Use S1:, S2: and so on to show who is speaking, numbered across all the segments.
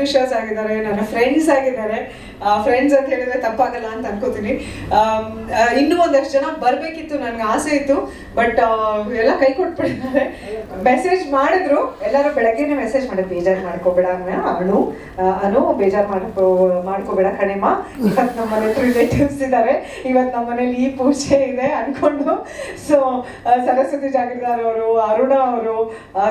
S1: Wishes ಆಗಿದ್ದಾರೆ ನನ್ನ friends ಆಗಿದ್ದಾರೆ. ಫ್ರೆಂಡ್ಸ್ ಅಂತ ಹೇಳಿದ್ರೆ ತಪ್ಪಾಗಲ್ಲ ಅಂತ ಅನ್ಕೋತೀನಿ. ಇನ್ನೂ ಒಂದಷ್ಟು ಜನ ಬರಬೇಕಿತ್ತು, ನನಗೆ ಆಸೆ ಇತ್ತು. ಬಟ್ ಎಲ್ಲ ಕೈ ಕೊಟ್ಬಿಟ್ಟಿದ್ದಾರೆ ಮೆಸೇಜ್ ಮಾಡಿದ್ರು. ಎಲ್ಲರೂ ಬೆಳಗ್ಗೆನೆ ಮೆಸೇಜ್ ಮಾಡಿ ಬೇಜಾರು ಮಾಡ್ಕೋಬೇಡ ಅಣು ಅನು ಬೇಜಾರು ಮಾಡ್ಕೋ, ಮಾಡ್ಕೋಬೇಡ ಕಣಿಮ. ಇವತ್ತು ನಮ್ಮ ಮನೆ ರಿಲೇಟಿವ್ಸ್ ಇದ್ದಾರೆ ಇವತ್ತು ನಮ್ಮ ಮನೇಲಿ ಈ ಪೂಜೆ ಇದೆ ಅನ್ಕೊಂಡು. ಸೊ ಸರಸ್ವತಿ ಜಾಗೀರ್ದಾರ್ ಅವರು, ಅರುಣ ಅವರು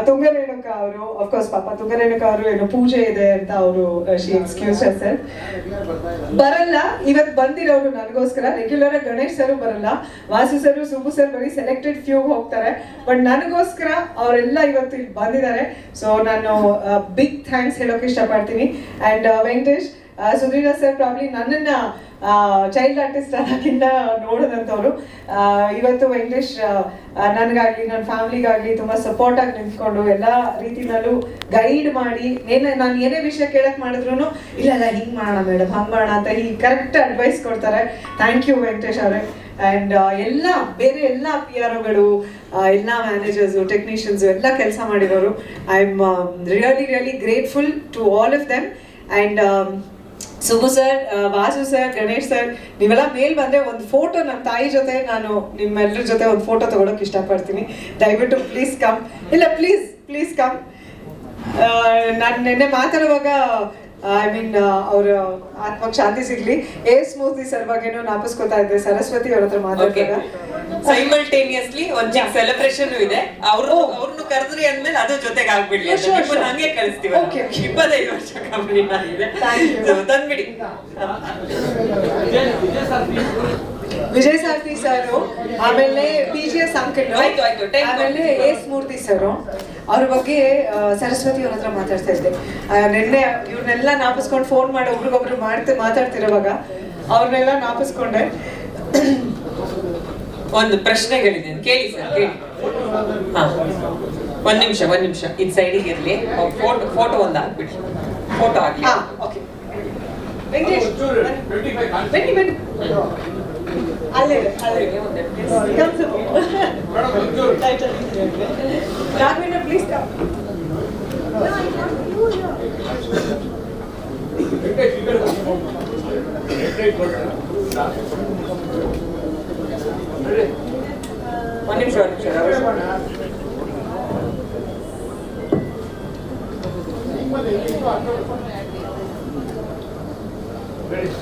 S1: ತುಂಗರೇಣುಕ ಅವರು ಅಫ್ಕೋರ್ಸ್ ಪಾಪ ತುಂಗರೇಣುಕ ಅವರು ಏನು ಪೂಜೆ ಇದೆ ಅಂತ ಅವರು ಶಿ ಎಕ್ಸ್ಕ್ಯೂಸ್ ಸರ್ ಬರಲ್ಲ. ಇವತ್ತು ಬಂದಿರೋರು ನನಗೋಸ್ಕರ. ರೆಗ್ಯುಲರ್ ಆಗಿ ಗಣೇಶ್ ಸರ್ ಬರಲ್ಲ. ವಾಸು ಸರ್ ಸುಬು ಸರ್ ಬರೀ ಸೆಲೆಕ್ಟೆಡ್ ಫ್ಯೂ ಹೋಗ್ತಾರೆ. ಬಟ್ ನನಗೋಸ್ಕರ ಅವರೆಲ್ಲ ಇವತ್ತು ಇಲ್ಲಿ ಬಂದಿದ್ದಾರೆ. ಸೊ ನಾನು ಬಿಗ್ ಥ್ಯಾಂಕ್ಸ್ ಹೇಳೋಕೆ ಇಷ್ಟಪಡ್ತೀನಿ. And Venkatesh Sudheera sir probably ನನ್ನನ್ನ ಚೈಲ್ಡ್ ಆರ್ಟಿಸ್ಟ್ ಅನ್ನೋಕ್ಕಿಂತ ನೋಡಿದಂಥವ್ರು. ಇವತ್ತು ವೆಂಕಟೇಶ್ ನನಗಾಗ್ಲಿ ನನ್ನ ಫ್ಯಾಮಿಲಿಗಾಗ್ಲಿ ತುಂಬ ಸಪೋರ್ಟ್ ಆಗಿ ನಿಂತ್ಕೊಂಡು ಎಲ್ಲ ರೀತಿನಲ್ಲೂ ಗೈಡ್ ಮಾಡಿ, ಏನೇ, ನಾನು ಏನೇ ವಿಷಯ ಕೇಳಕ್ ಮಾಡಿದ್ರು ಇಲ್ಲ ಇಲ್ಲ, ಹಿಂಗೆ ಮಾಡೋಣ ಮೇಡಮ್ ಹಂಗೆ ಮಾಡೋಣ ಅಂತ ಹೀಗೆ ಕರೆಕ್ಟ್ ಅಡ್ವೈಸ್ ಕೊಡ್ತಾರೆ. ಥ್ಯಾಂಕ್ ಯು ವೆಂಕಟೇಶ್ ಅವರೇ. ಆ್ಯಂಡ್ ಎಲ್ಲ, ಬೇರೆ ಎಲ್ಲ ಪಿ ಆರ್ ಒಗಳು ಎಲ್ಲ ಮ್ಯಾನೇಜರ್ಸು ಟೆಕ್ನಿಷಿಯನ್ಸು ಎಲ್ಲ ಕೆಲಸ ಮಾಡಿದವರು. I am really really grateful to all of them and Subbu sir Vasu sir, Ganesh sir, ನೀವೆಲ್ಲ ಮೇಲ್ ಬಂದ್ರೆ ಒಂದು ಫೋಟೋ ನಮ್ಮ ತಾಯಿ ಜೊತೆ ನಾನು ನಿಮ್ಮೆಲ್ಲರ ಜೊತೆ ಒಂದು ಫೋಟೋ ತಗೊಳಕ್ ಇಷ್ಟಪಡ್ತೀನಿ. ದಯವಿಟ್ಟು ಪ್ಲೀಸ್ ಕಮ್ ಇಲ್ಲ ಪ್ಲೀಸ್ ಪ್ಲೀಸ್ ಕಮ್ ನಾನು ನಿನ್ನೆ ಮಾತಾಡುವಾಗ ಐ ಮೀನ್ ಅವ್ರ ಆತ್ಮಕ್ ಶಾಂತಿ ಸಿಗ್ಲಿ. ಏ ಸ್ಮೂತಿ ಸರ್ ಬಗ್ಗೆನೂ ನಾಪಿಸ್ಕೊತಾ ಇದ್ದೆ. ಸರಸ್ವತಿ ಅವ್ರ ಹತ್ರ ಮಾತಾಡ್ತಾರೆ.
S2: ಸೈಮಲ್ಟೇನಿಯಸ್ಲಿ ಒಂದ್ ಚಿಕ್ಕ ಸೆಲೆಬ್ರೇಷನ್ ಇದೆ. ಅವರು ಅವ್ರನ್ನು ಕರೆದ್ರಿ ಅಂದ್ಮೇಲೆ ಅದು ಜೊತೆಗೆ ಆಗ್ಬಿಡ್ಲಿ. ಹಂಗೆ ಕಳಿಸ್ತೀವಿ. ಇಪ್ಪತ್ತೈದು ವರ್ಷ ಕಂಪ್ಲೀಟ್ ಆಗಿದೆ ತಂದ್ಬಿಡಿ.
S1: ವಿಜಯ್ ಸಾರ್ಥಿ ಸರ್ ಆಮೇಲೆ ಪಿ ಜಿ ಎಸ್ ಅಂಕಲ್ ಆಮೇಲೆ ಎಸ್ ಮೂರ್ತಿ ಸರ್ ಅವ್ರ ಬಗ್ಗೆ ಸರಸ್ವತಿ ಅವ್ರ ಹತ್ರ ಮಾತಾಡ್ತಾ ಇದ್ದೆ. ನಿನ್ನೆ ಇವ್ರನ್ನೆಲ್ಲ ನಾಪಿಸ್ಕೊಂಡು ಫೋನ್ ಮಾಡಿ ಒಬ್ರಿಗೊಬ್ರು ಮಾಡ್ತಾ ಮಾತಾಡ್ತಿರೋವಾಗ ಅವ್ರನ್ನೆಲ್ಲ ನಾಪಿಸ್ಕೊಂಡೆ.
S2: ಒಂದು ಪ್ರಶ್ನೆಗಳಿದೆ ಕೇಳಿ ಸರ್ ಕೇಳಿ. ಹಾ. ಒಂದ್ ನಿಮಿಷ ಒಂದ್ ನಿಮಿಷ. ಇದ್ ಸೈಡಿಗೆ ಇರ್ಲಿ. ಫೋಟೋ ಫೋಟೋ ಒಂದು ಹಾಕ್ಬಿಡಿ. ಫೋಟೋ ಹಾಕಿ
S1: ಹಾ ಓಕೆ ವೆಂಕಟೇಶ್ ಬನ್ನಿ ಬನ್ನಿ ಅಲ್ಲೇ ಇದೆ, ಅಲ್ಲೇ ಇದೆ. Come, Subbu. Raghavendra please come
S2: ಒಂದ್ ನಿಮಿಷ ಒಂದ್ ನಿಮಿಷ Ramesh.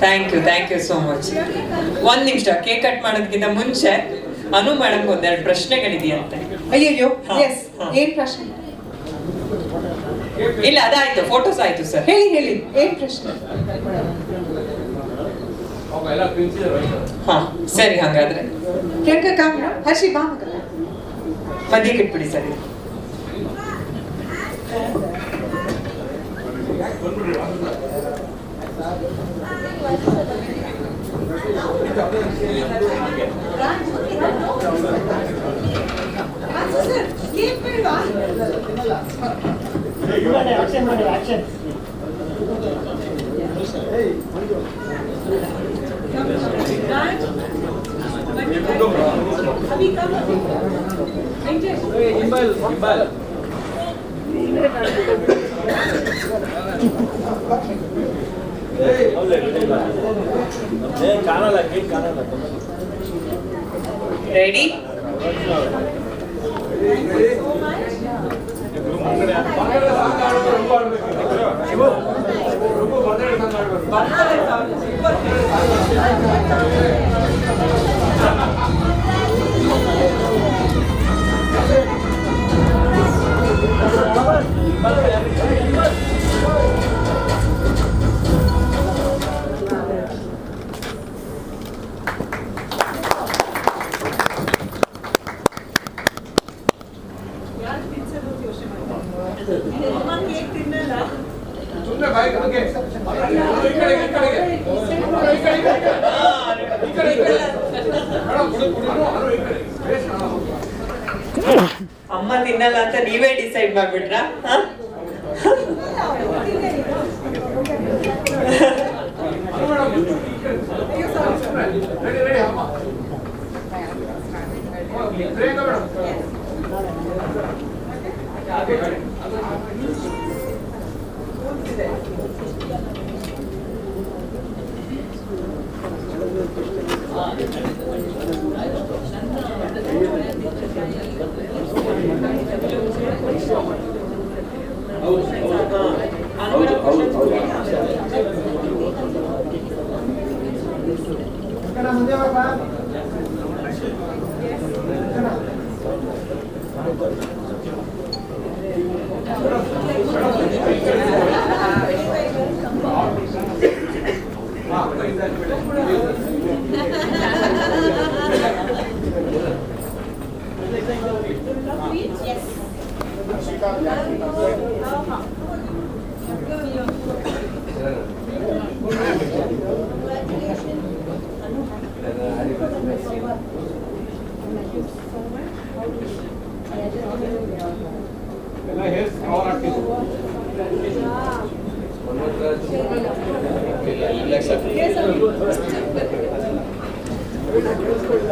S2: Thank you thank you so much ಒಂದ್ ನಿಮಿಷ ಕೇಕ್ ಕಟ್ ಮಾಡೋದಕ್ಕಿಂತ ಮುಂಚೆ ಅನು ಮೇಡಮ್ ಒಂದೆರಡು ಪ್ರಶ್ನೆಗಳಿದೆಯಂತೆ.
S1: ಅಯ್ಯಯ್ಯೋ ಎಸ್. ಏನ್ ಪ್ರಶ್ನೆ?
S2: ಇಲ್ಲ ಅದಾಯ್ತು ಫೋಟೋಸ್ ಆಯ್ತು ಸರ್
S1: ಹೇಳಿ ಹೇಳಿ ಏನ್ ಪ್ರಶ್ನೆ?
S2: ಹಾ ಸರಿ ಹಂಗಾದ್ರೆ.
S1: ಕೆಳಕ ಕಾಮ್ರಾ ಹರ್ಷಿ ಬಾ ಮಗ
S2: ಮಧ್ಯಕ್ಕೆ ಇಟ್ಬಿಡಿ ಸರಿ
S3: 왼발
S2: 왼발 रेडी ரொம்ப 最後はどうぞ。ಅಮ್ಮ ತಿನ್ನಲ್ಲ ಅಂತ ನೀವೇ ಡಿಸೈಡ್ ಮಾಡ್ಬಿಟ್ರಾ? Gracias.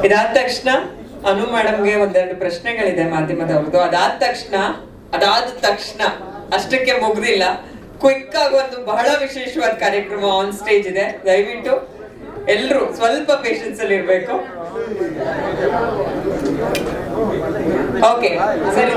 S2: ಇದಾದ ತಕ್ಷಣ ಅನು ಮೇಡಮ್ಗೆ ಒಂದೆರಡು ಪ್ರಶ್ನೆಗಳಿದೆ ಮಾಧ್ಯಮದವ್ರದ್ದು. ಅದಾದ ತಕ್ಷಣ ಅದಾದ ತಕ್ಷಣ, ಅಷ್ಟಕ್ಕೆ ಮುಗ್ದಿಲ್ಲ. ಕ್ವಿಕ್ ಆಗಿ ಒಂದು ಬಹಳ ವಿಶೇಷವಾದ ಕಾರ್ಯಕ್ರಮ ಆನ್ ಸ್ಟೇಜ್ ಇದೆ. ದಯವಿಟ್ಟು ಎಲ್ರು ಸ್ವಲ್ಪ ಪೇಷನ್ಸ್ ಅಲ್ಲಿ ಇರ್ಬೇಕು. ಓಕೆ ಸರಿ